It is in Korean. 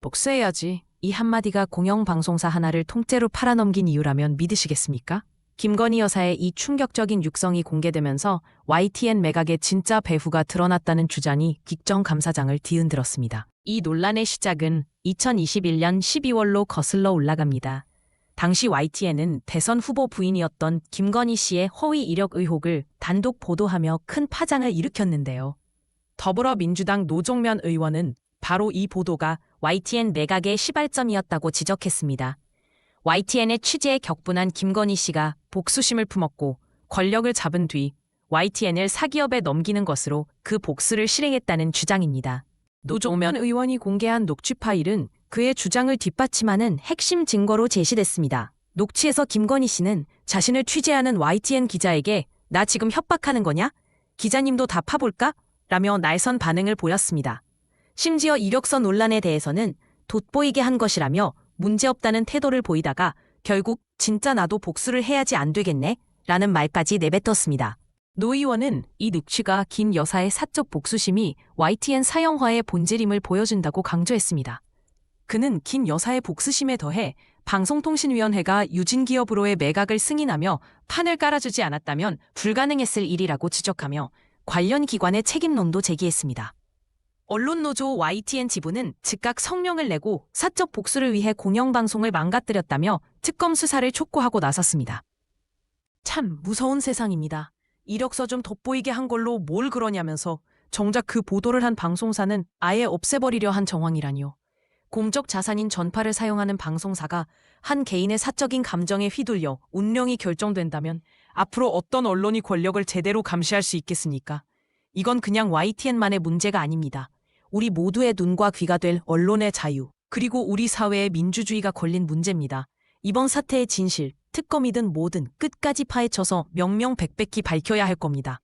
복수해야지. 이 한마디가 공영방송사 하나를 통째로 팔아넘긴 이유라면 믿으시겠습니까? 김건희 여사의 이 충격적인 육성이 공개되면서 YTN 매각의 진짜 배후가 드러났다는 주장이 국정감사장을 뒤흔들었습니다. 이 논란의 시작은 2021년 12월로 거슬러 올라갑니다. 당시 YTN은 대선 후보 부인이었던 김건희 씨의 허위 이력 의혹을 단독 보도하며 큰 파장을 일으켰는데요. 더불어민주당 노종면 의원은 바로 이 보도가 YTN 매각의 시발점이었다고 지적했습니다. YTN의 취재에 격분한 김건희 씨가 복수심을 품었고 권력을 잡은 뒤 YTN을 사기업에 넘기는 것으로 그 복수를 실행했다는 주장입니다. 노종면 의원이 공개한 녹취 파일은 그의 주장을 뒷받침하는 핵심 증거로 제시됐습니다. 녹취에서 김건희 씨는 자신을 취재하는 YTN 기자에게 나 지금 협박하는 거냐? 기자님도 다 파볼까? 라며 날선 반응을 보였습니다. 심지어 이력서 논란에 대해서는 돋보이게 한 것이라며 문제없다는 태도를 보이다가 결국 진짜 나도 복수를 해야지 안 되겠네? 라는 말까지 내뱉었습니다. 노 의원은 이 늑취가 긴 여사의 사적 복수심이 YTN 사형화의 본질임을 보여준다고 강조했습니다. 그는 긴 여사의 복수심에 더해 방송통신위원회가 유진기업으로의 매각을 승인하며 판을 깔아주지 않았다면 불가능했을 일이라고 지적하며 관련 기관의 책임론도 제기했습니다. 언론노조 YTN 지부는 즉각 성명을 내고 사적 복수를 위해 공영방송을 망가뜨렸다며 특검 수사를 촉구하고 나섰습니다. 참 무서운 세상입니다. 이력서 좀 돋보이게 한 걸로 뭘 그러냐면서 정작 그 보도를 한 방송사는 아예 없애버리려 한 정황이라니요. 공적 자산인 전파를 사용하는 방송사가 한 개인의 사적인 감정에 휘둘려 운명이 결정된다면 앞으로 어떤 언론이 권력을 제대로 감시할 수 있겠습니까? 이건 그냥 YTN만의 문제가 아닙니다. 우리 모두의 눈과 귀가 될 언론의 자유, 그리고 우리 사회의 민주주의가 걸린 문제입니다. 이번 사태의 진실, 특검이든 뭐든 끝까지 파헤쳐서 명명백백히 밝혀야 할 겁니다.